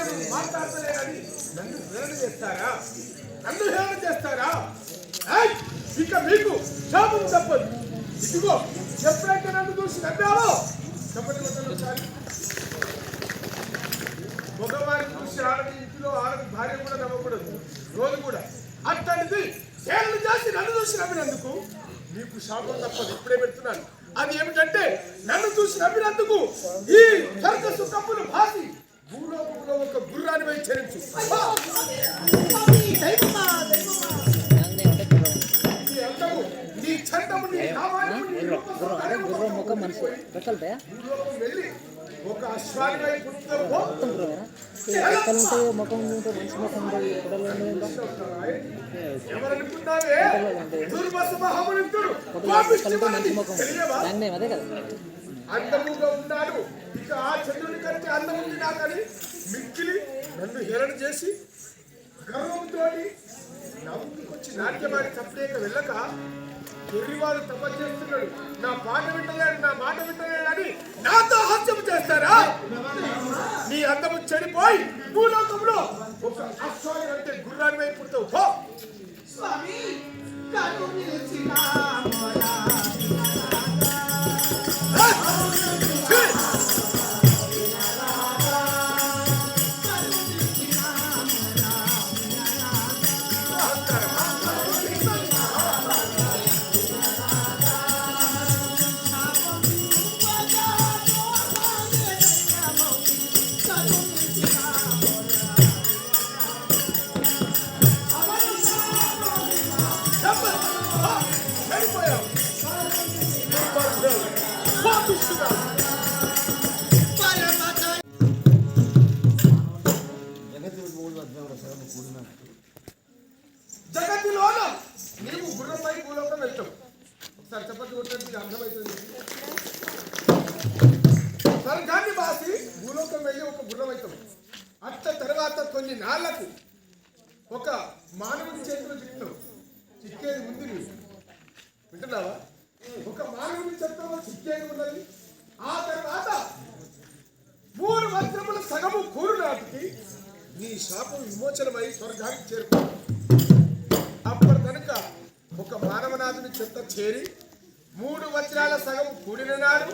అజ్ఞానుడు మాట్లాడతలేనని నన్ను హేళన చేస్తారా? నన్ను హేళన చేస్తారా? ఏయ్! ఇక మీకు శాపం తప్పదు ఇదిగో ఎప్పుడైతే నన్ను చూసి నవ్వావో చెప్పండి కొట్టండి ఒకసారి మగవారిని చూసి ఆడది ఇంటిలో ఆడది భార్య కూడా నవ్వకూడదు రోజు కూడా. అట్లాంటిది హేళన చేసి నన్ను చూసి నవ్వినందుకు మీకు శాపం తప్పదు. ఇప్పుడే పెడుతున్నాను. అది ఏమిటంటే నన్ను చూసి నవ్వినందుకు ఈ సర్కసు కప్పులు భాసి భూలోకంలో ఒక గుర్రాన్ని పోయి చరించు నీ అందము నీ రూపము గుర్రం ముఖం మనిషి. భూలోకం వెళ్ళి ఒక అశ్వాని వై పుట్టుకో రెక్కలు ఉంటాయి ముఖం మనిషి ముఖం ఎవరనుకున్నావే. ముఖం? దాన్ని అదే కదా. అందముగా ఉన్నాడు. ఇక ఆ చంద్రుని కంటే అందం ఉంది నాకని మిక్కిలి నన్ను హేళన చేసి గర్వంతో నవ్వుకొచ్చి నాట్యమాడి తప్పలేక వెళ్ళక ఎర్రివాడు తప్ప చేస్తున్నాడు. నా పాట వింటలేడు నా మాట వింటలేడు అని నాతో హాస్యం చేస్తారా? నీ అందము చెడిపోయి భూలోకంలో చూడటానికి అర్థమవుతుంది స్వర్గాన్ని బాసి భూలోకం వెళ్ళి ఒక గుర్రమవుతాం అట్ల తర్వాత కొన్ని నాళ్ళకు ఒక మానవుడి చేతిలో చిక్కుతావు చిక్కేది ఉంది వింటున్నావా? ఒక మానవుడి చేతిలో చిక్కేది ఉన్నది. ఆ తర్వాత మూడు వస్త్రముల సగము కూరు నాటికి నీ శాపం విమోచనమై స్వర్గానికి చేరుకుంది అప్పటి కనుక ఒక మానవనాథుని చెత్త చేరి మూడు వజ్రాల సగం కూడిన నాడు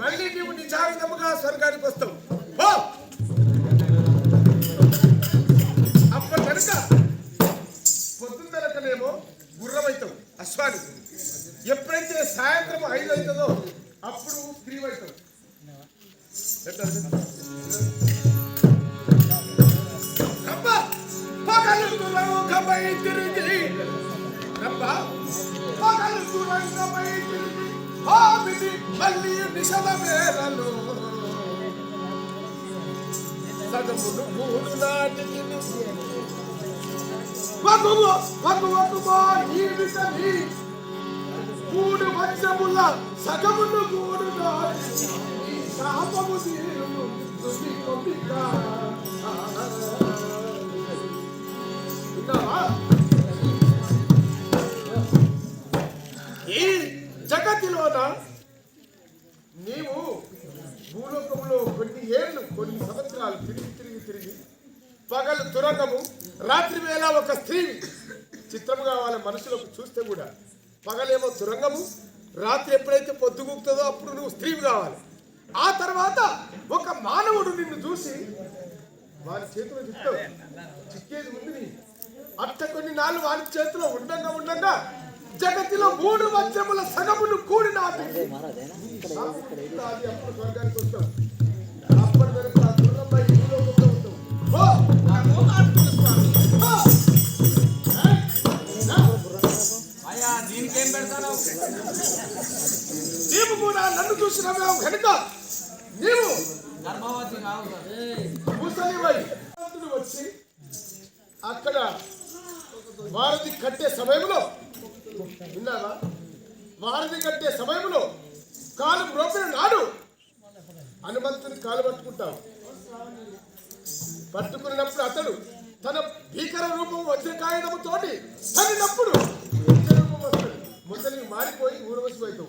మళ్ళీ నీవు నిజావిధముగా స్వర్గానికి వస్తావు. అప్పుడు కనుక పొద్దున్నరకనేమో గుర్రమవుతావు అశ్వాని. ఎప్పుడైతే సాయంత్రం ఐదు అవుతుందో అప్పుడు స్త్రీ అవుతావు రబ్బా పగలు దురంగమై తిరిగి. రబ్బ పగలు దురంగమై తిరిగి ఆవిడి మళ్ళీ నిశల మేరలో సగములు మూడు నాటికి వగువ వగు వగువా ఈ విషమి మూడు వంశముల సగములు మూడు నాటి ఈ శాపము తీరును తుది కొమ్మిక. విన్నావా? ఈ జగతిలోన నీవు భూలోకంలో కొన్ని ఏళ్ళు కొన్ని సంవత్సరాలు తిరిగి తిరిగి తిరిగి పగలు తురంగము రాత్రి వేళ ఒక స్త్రీ చిత్రముగా వాళ్ళ మనుషులకు చూస్తే కూడా పగలేమో తురంగము రాత్రి ఎప్పుడైతే పొద్దుగుకుతుందో అప్పుడు నువ్వు స్త్రీ కావాలి. ఆ తర్వాత ఒక మానవుడు నిన్ను చూసి వారి చేతిలో చిక్కావు చిక్కేది ఉంది అట్ట కొన్ని నాలుగు వారి చేతిలో ఉండంగా ఉండగా జగతిలో మూడు వజ్రముల దీనికేం పెడతాను నీవు కూడా నన్ను చూసినవే కనుక నీవు గర్భవతి వచ్చి అక్కడ వారధి కట్టే సమయంలో విన్నావా? వారధి కట్టే సమయంలో కాలు బ్రోకిన నాడు హనుమంతుని కాలు పట్టుకుంటావు. పట్టుకున్నప్పుడు అతడు తన భీకర రూపం వజ్రకాయుధము తోటి తగినప్పుడు రూపం వస్తుంది. ముసలి మారిపోయి ఊరవసిపోతావు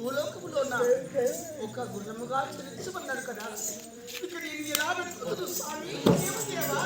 భూలోకములోన ఒక గుర్రముగా చరించమన్నాడు కదా ఇక నేను ఎలా పెట్టుకుంటు స్వామి దేవదేవా